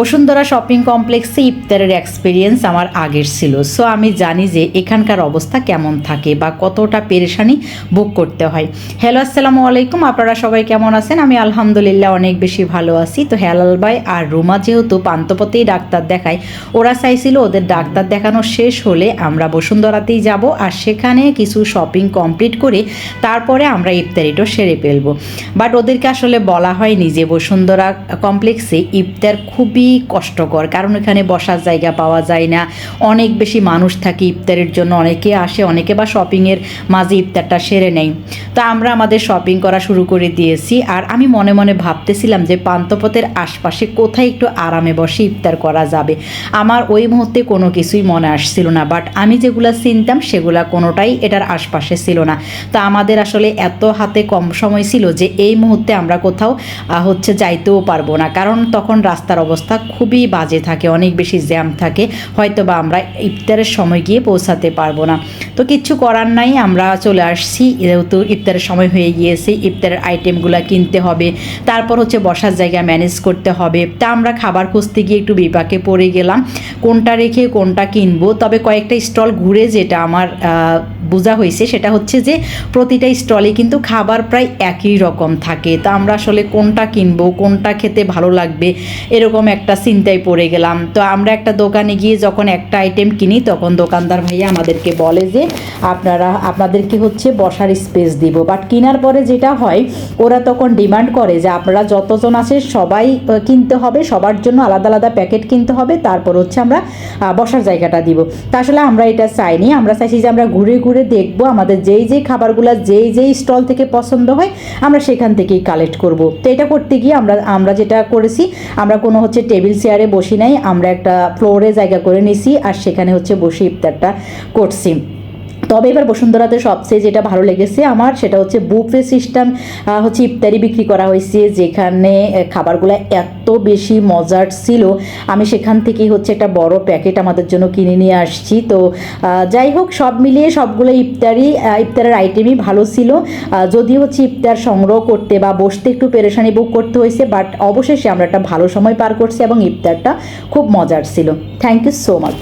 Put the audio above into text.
Bashundhara shopping কমপ্লেক্সে ইফতারের experience আমার আগের ছিল। সো আমি জানি যে এখানকার অবস্থা কেমন থাকে বা কতটা পেরেশানি বুক করতে হয়। হ্যালো আসসালামু আলাইকুম। আপনারা সবাই কেমন আছেন? আমি আলহামদুলিল্লাহ অনেক বেশি ভালো আছি। তো হেলাল ভাই আর রুমা যেহেতু পান্তপতেই ডাক্তার দেখায়, ওরা চাইছিল ওদের ডাক্তার দেখানো শেষ হলে আমরা বসুন্ধরাতেই যাব আর সেখানে কিছু শপিং কমপ্লিট করে তারপরে আমরা ইফতারিটা সেরে ফেলব। বাট ওদেরকে আসলে বলা হয়নি যে বসুন্ধরা কমপ্লেক্সে ইফতার খুবই কষ্টকর। কারণ এখানে বসার জায়গা পাওয়া যায় না। অনেক বেশি মানুষ থাকে ইফতারের জন্য। অনেকে আসে, অনেকে বা শপিংয়ের মাঝে ইফতারটা সেরে নেয়। তো আমরা আমাদের শপিং করা শুরু করে দিয়েছি। আর আমি মনে মনে ভাবতেছিলাম যে পান্তপথের আশপাশে কোথায় একটু আরামে বসে ইফতার করা যাবে। আমার ওই মুহূর্তে কোনো কিছুই মনে আসছিল না বাট আমি যেগুলো চিনতাম সেগুলো কোনোটাই এটার আশপাশে ছিল না। তা আমাদের আসলে এত হাতে কম সময় ছিল যে এই মুহূর্তে আমরা কোথাও হচ্ছে যাইতেও পারব না। কারণ তখন রাস্তার অবস্থা খুবই বাজে থাকে, অনেক বেশি জ্যাম থাকে হয়তো বা আমরা ইফতারের সময় গিয়ে পৌঁছাতে পারব না। তো কিচ্ছু করার নাই, আমরা চলে আসছি, যেহেতু ইফতারের সময় হয়ে গিয়েছে, ইফতারের আইটেমগুলো কিনতে হবে। তারপর হচ্ছে বসার জায়গা ম্যানেজ করতে হবে। তা আমরা খাবার খুঁজতে গিয়ে একটু বিপাকে পড়ে গেলাম। কোনটা রেখে কোনটা কিনবো? তবে কয়েকটা স্টল ঘুরে যেটা আমার বোঝা হয়েছে, সেটা হচ্ছে যে প্রতিটা স্টলে কিন্তু খাবার প্রায় একই রকম থাকে। তা আমরা আসলে কোনটা কিনবো, কোনটা খেতে ভালো লাগবে, এরকম একটা চিন্তায় পড়ে গেলাম। তো আমরা একটা দোকানে গিয়ে যখন একটা আইটেম কিনি, তখন দোকানদার ভাইয়া আমাদেরকে বলে যে, আপনারা, আপনাদেরকে হচ্ছে বসার স্পেস দিব। বাট কেনার পরে যেটা হয়, ওরা তখন ডিমান্ড করে যে, আপনারা যতজন আছে সবাই কিনতে হবে, সবার জন্য আলাদা আলাদা প্যাকেট কিনতে হবে, তারপর হচ্ছে আমরা বসার জায়গাটা দিব। তা আসলে আমরা এটা চাইনি। আমরা চাইছি যে, আমরা ঘুরে ঘুরে দেখব, আমাদের যেই যেই খাবারগুলো যেই যেই স্টল থেকে পছন্দ হয়, আমরা সেখান থেকেই কালেক্ট করব। তো এটা করতে গিয়ে আমরা আমরা যেটা করেছি, আমরা কোনো হচ্ছে টেবিল চেয়ারে বসি নাই, আমরা একটা ফ্লোরে জায়গা করে নিছি, আর সেখানে হচ্ছে বসে ইফতারটা করছি। তবে এবার বসুন্ধরাতে সবচেয়ে যেটা ভালো লেগেছে আমার সেটা হচ্ছে বুফে সিস্টেম হচ্ছে ইফতারি বিক্রি করা হয়েছে, যেখানে খাবারগুলো এত বেশি মজার ছিল। আমি সেখান থেকেই হচ্ছে একটা বড় প্যাকেট আমাদের জন্য কিনে নিয়ে আসছি। তো যাই হোক, সব মিলিয়ে সবগুলো ইফতারি ইফতারের আইটেমই ভালো ছিল। যদিও হচ্ছে ইফতার সংগ্রহ করতে বা বসতে একটু পেরেশানি বুক করতে হয়েছে বাট অবশেষে আমরা একটা ভালো সময় পার করছি এবং ইফতারটা খুব মজার ছিল। Thank you so much